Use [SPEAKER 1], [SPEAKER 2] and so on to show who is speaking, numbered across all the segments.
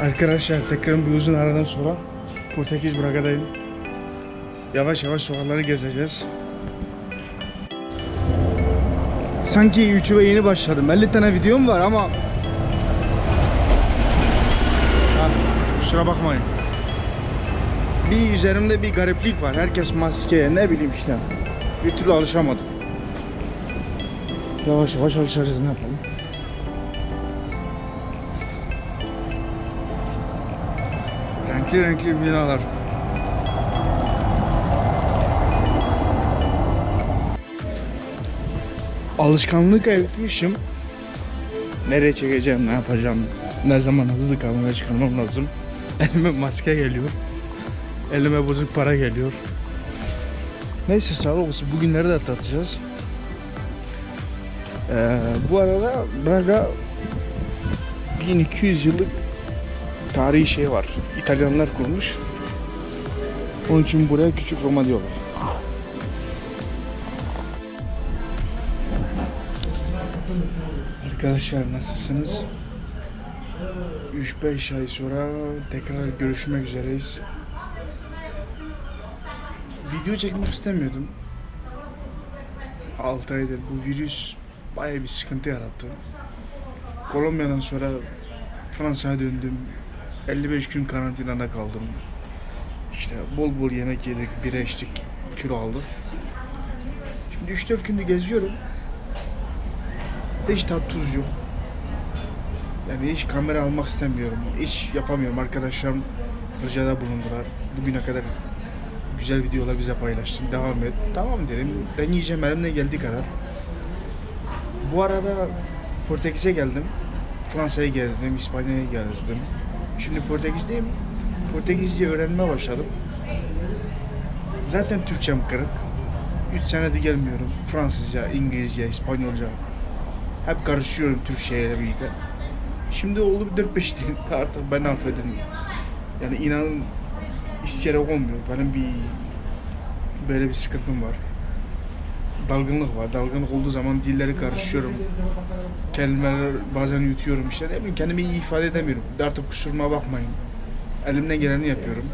[SPEAKER 1] Arkadaşlar tekrar bir uzun aradan sonra Portekiz Braga'dayım. Yavaş yavaş sokakları gezeceğiz. Sanki YouTube'a yeni başladım. 50 tane videom var ama... Ha, kusura bakmayın. Bir üzerimde bir gariplik var. Herkes maskeye ne bileyim işte. Bir türlü alışamadım. Yavaş yavaş alışacağız ne yapalım. Renkli renkli binalar. Alışkanlık etmişim. Nereye çekeceğim, ne yapacağım, ne zaman hızlı kamera çıkarmam lazım. Elime maske geliyor. Elime bozuk para geliyor. Neyse sağlık olsun. Bugünleri de atlatacağız. Ee, bu arada Braga 1200 yıllık tarihi şey var. İtalyanlar kurmuş. Onun için buraya küçük Roma diyorlar. Arkadaşlar nasılsınız? 3-5 ay sonra tekrar görüşmek üzereyiz. Video çekmek istemiyordum. 6 aydır bu virüs bayağı bir sıkıntı yarattı. Kolombiya'dan sonra Fransa'ya döndüm. 55 gün karantinada kaldım. İşte bol bol yemek yedik, bira içtik, kilo aldık. Şimdi 3-4 gündür geziyorum. Hiç tat tuz yok. Yani hiç kamera almak istemiyorum. Hiç yapamıyorum. Arkadaşlarım ricada bulundular. Bugüne kadar güzel videolar bize paylaştın. Devam et. Tamam dedim. Deneyeceğim elimden geldiği kadar. Bu arada Portekiz'e geldim. Fransa'ya gezdim, İspanya'ya gezdim. Şimdi Portekiz'deyim. Portekizce öğrenmeye başladım. Zaten Türkçem kırık. 3 senedir gelmiyorum. Fransızca, İngilizce, İspanyolca. Hep karışıyorum Türkçeyle birlikte. Şimdi oldu bir 4-5 dil. Artık beni affedin. Yani inanın isteyerek olmuyor. Benim bir böyle bir sıkıntım var. Dalgınlık var. Dalgınlık olduğu zaman dilleri karışıyorum. Kelimeler bazen yutuyorum işte. Ne bileyim kendimi iyi ifade edemiyorum. Artık kusuruma bakmayın. Elimden geleni yapıyorum.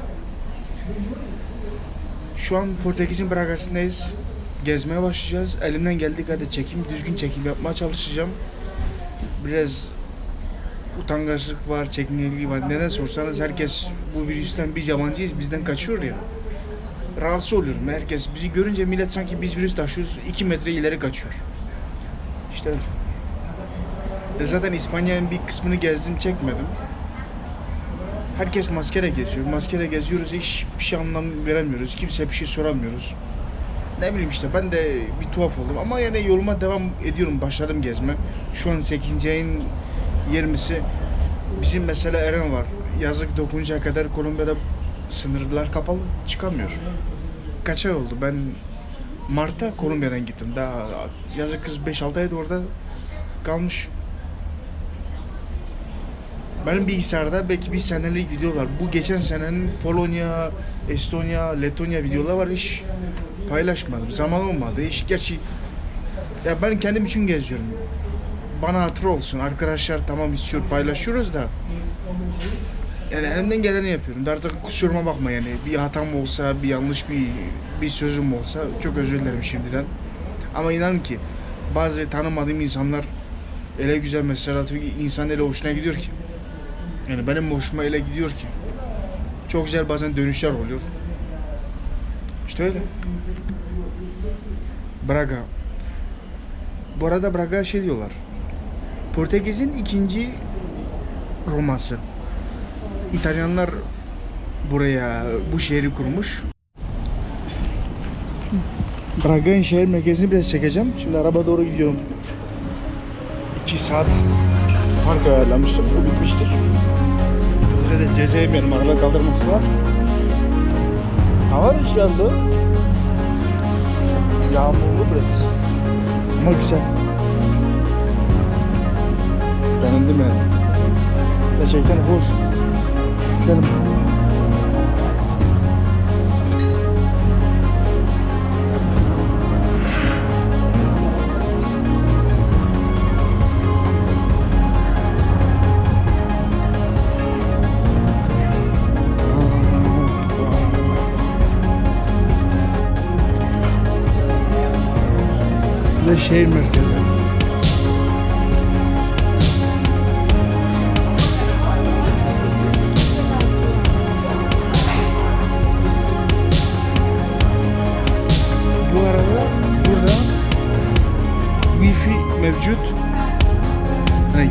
[SPEAKER 1] Şu an Portekiz'in Braga'sındayız. Gezmeye başlayacağız. Elimden geldiği kadar çekim, düzgün çekim yapmaya çalışacağım. Biraz utangaçlık var, çekingenlik var. Neden sorsanız herkes bu virüsten biz yabancıyız, bizden kaçıyor ya. Rahatsız oluyorum. Herkes bizi görünce millet sanki biz virüs taşıyoruz, iki metre ileri kaçıyor. İşte öyle. Ve zaten İspanya'nın bir kısmını gezdim, çekmedim. Herkes maskeyle geziyor. Maskeyle geziyoruz, hiçbir şey anlam veremiyoruz. Kimseye bir şey soramıyoruz. Ne bileyim işte ben de bir tuhaf oldum ama yani yoluma devam ediyorum. Başladım gezme. Şu an 8. ayın 20'si. Bizim mesela Eren var. Yazık dokununcaya kadar Kolombiya'da sınırlar kapalı çıkamıyor. Kaç ay oldu? Ben Mart'ta Kolombiya'dan gittim. Daha yazık kız 5-6 ayda orada kalmış. Benim bilgisayarda belki bir senelik video var. Bu geçen senenin Polonya, Estonya, Letonya videolar var. Hiç paylaşmadım. Zaman olmadı. Hiç gerçi ya ben kendim için geziyorum. Bana hatır olsun. Arkadaşlar tamam istiyor paylaşıyoruz da yani elimden geleni yapıyorum. Artık kusuruma bakma yani. Bir hatam olsa, bir yanlış bir bir sözüm olsa çok özür dilerim şimdiden. Ama inanın ki bazı tanımadığım insanlar öyle güzel mesajlar atıyor ki insan öyle hoşuna gidiyor ki. Yani benim hoşuma öyle gidiyor ki. Çok güzel bazen dönüşler oluyor. İşte öyle. Braga. Bu arada Braga şey diyorlar. Portekiz'in ikinci Roma'sı. İtalyanlar buraya bu şehri kurmuş. Braga'nın şehir merkezini biraz çekeceğim. Şimdi araba doğru gidiyorum. 2 saat park ayarlamıştım. Bu bitmiştir. Size de ceza yemeyelim. Araba kaldırması var. Hava rüzgarlı. Yağmurlu biraz. Ama güzel. Beğendim yani. Gerçekten hoş gidelim. Şehir merkezi.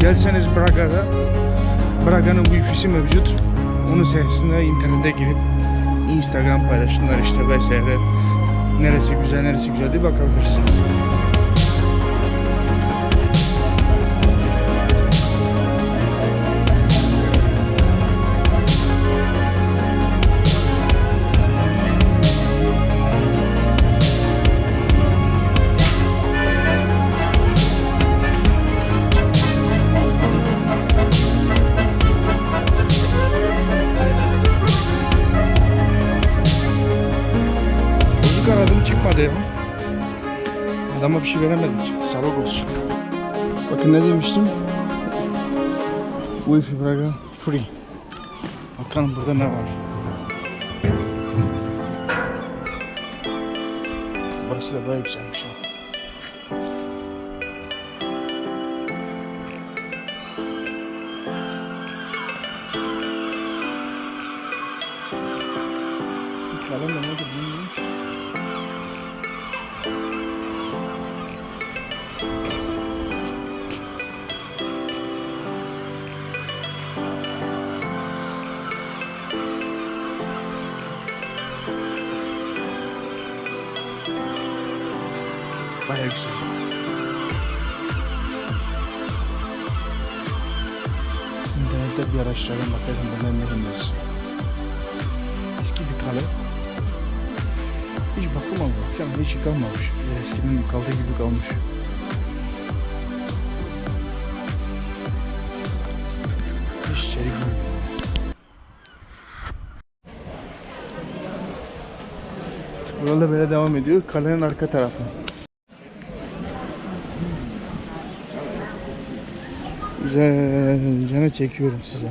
[SPEAKER 1] Gelseniz Braga'da Braga'nın Wi-Fi'si mevcut. Onun sayesinde internete girip Instagram paylaşımlar işte vesaire neresi güzel neresi güzel diye bakabilirsiniz. Adama bir şey veremedik. Salak olsun. Bakın ne demiştim? Wi-Fi Braga free. Bakalım burada ne var? Burası da bayağı güzelmiş ha. Baya güzel. İnternette bir araştıralım bakalım bu memleketin nasıl. Eski bir kale. Hiç bakım ama baksana hiç yıkanmamış. Eskinin kaldığı gibi kalmış. Hiç içeri böyle devam ediyor. Kalenin arka tarafı. Güzelce çekiyorum size.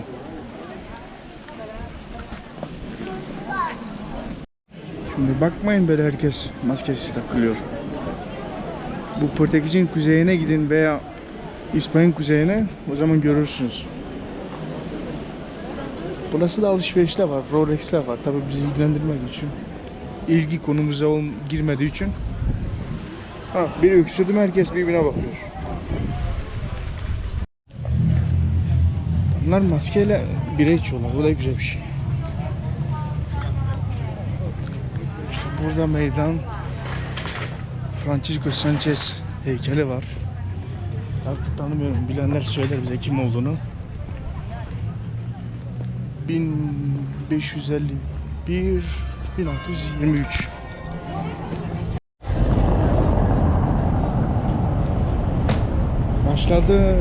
[SPEAKER 1] Şimdi bakmayın böyle herkes maskesiz takılıyor. Bu Portekiz'in kuzeyine gidin veya İspanya'nın kuzeyine o zaman görürsünüz. Burası da alışverişler var, Rolex'ler var. Tabii bizi ilgilendirmediği için. ilgi konumuza girmediği için. Ha, biri öksürdü herkes birbirine bakıyor. Bunlar maskeyle bire içiyorlar. Bu da güzel bir şey. İşte burada meydan Francisco Sanchez heykeli var. Artık tanımıyorum. Bilenler söyler bize kim olduğunu. 1551 1623 Başladı.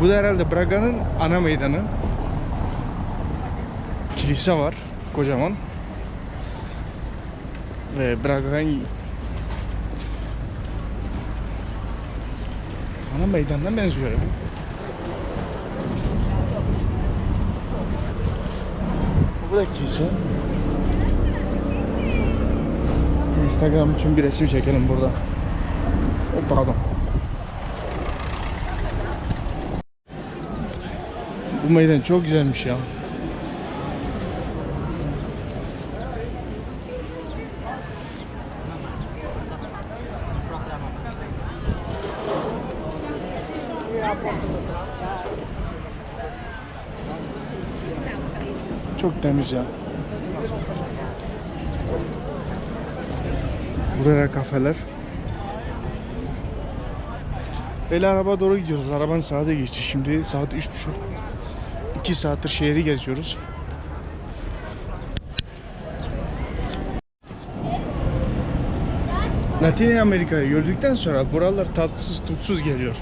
[SPEAKER 1] Bu da herhalde Braga'nın ana meydanı. Kilise var kocaman. Ve Braga'nın ana meydanına benziyor ya. Bu da kilise. Instagram için bir resim çekelim burada. Oh, pardon. Bu meydan çok güzelmiş ya. Çok temiz ya. Burada kafeler. Böyle araba doğru gidiyoruz. Arabanın saate geçti. Şimdi saat üç buçuk. İki saattir şehri geziyoruz. Latin Amerika'yı gördükten sonra buralar tatsız tutsuz geliyor.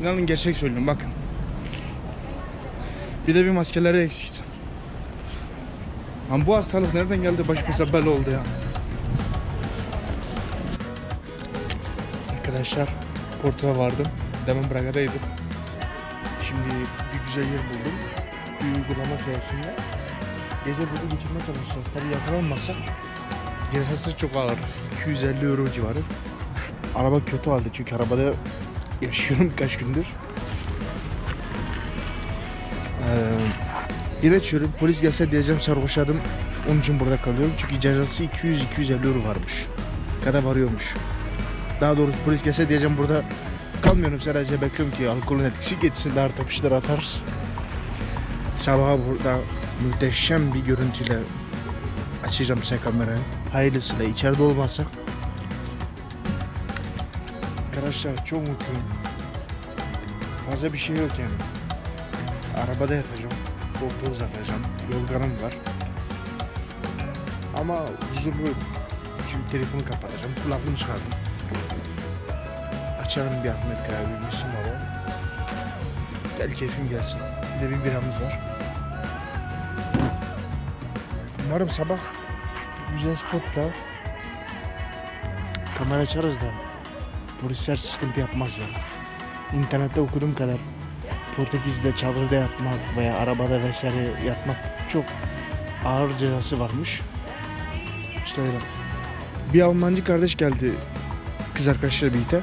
[SPEAKER 1] İnanın gerçek söylüyorum bakın. Bir de bir maskeleri eksikti. Ama bu hastalık nereden geldi başımıza bela oldu ya. Arkadaşlar Porto'ya vardım. Demin Braga'daydım. Şimdi bir güzel yer buldum. Bir uygulama sayesinde. Gece burada geçirmeye çalışacağız. Tabii yakalanmazsak Cezası çok ağır. 250 euro civarı. Araba kötü halde çünkü arabada yaşıyorum birkaç gündür. Ee, yine içiyorum. Polis gelse diyeceğim sarhoşladım. Onun için burada kalıyorum. Çünkü cezası 200-250 euro varmış. Kadar varıyormuş. Daha doğrusu polis gelse diyeceğim burada kalmıyorum sadece bekliyorum ki alkolün etkisi geçsin daha tapışlar atarız. Sabaha burada muhteşem bir görüntüyle açacağım size kamerayı. Hayırlısıyla içeride olmazsa. Arkadaşlar çok mutluyum. Fazla bir şey yok yani. Arabada yatacağım. Koltuğu uzatacağım. Yorganım var. Ama huzurlu. Şimdi telefonu kapatacağım. Kulaklığımı çıkardım. Açarım bir Ahmet Kaya, bir Müslüm. Gel keyfim gelsin. Bir de bir biramız var. Umarım sabah güzel spotla kamera açarız da polisler sıkıntı yapmaz ya. İnternette okuduğum kadar Portekiz'de çadırda yatmak veya arabada vesaire yatmak çok ağır cezası varmış. İşte öyle. Bir Almancı kardeş geldi kız arkadaşıyla birlikte.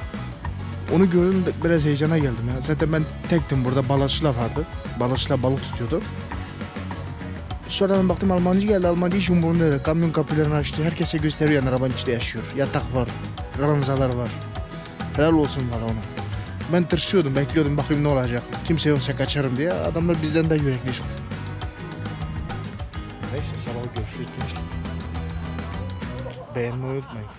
[SPEAKER 1] Onu gördüm de biraz heyecana geldim ya. Zaten ben tektim burada balıkçılar vardı. Balıkçılar balık tutuyordu. Sonradan baktım Almancı geldi. Almancı hiç umurunda değil. Kamyon kapılarını açtı. Herkese gösteriyor yani arabanın içinde yaşıyor. Yatak var. Ranzalar var. Helal olsun bana ona. Ben tırsıyordum, bekliyordum bakayım ne olacak. Kimse yoksa kaçarım diye. Adamlar bizden de yürekli çıktı. Neyse sabah görüşürüz. Beğenmeyi unutmayın.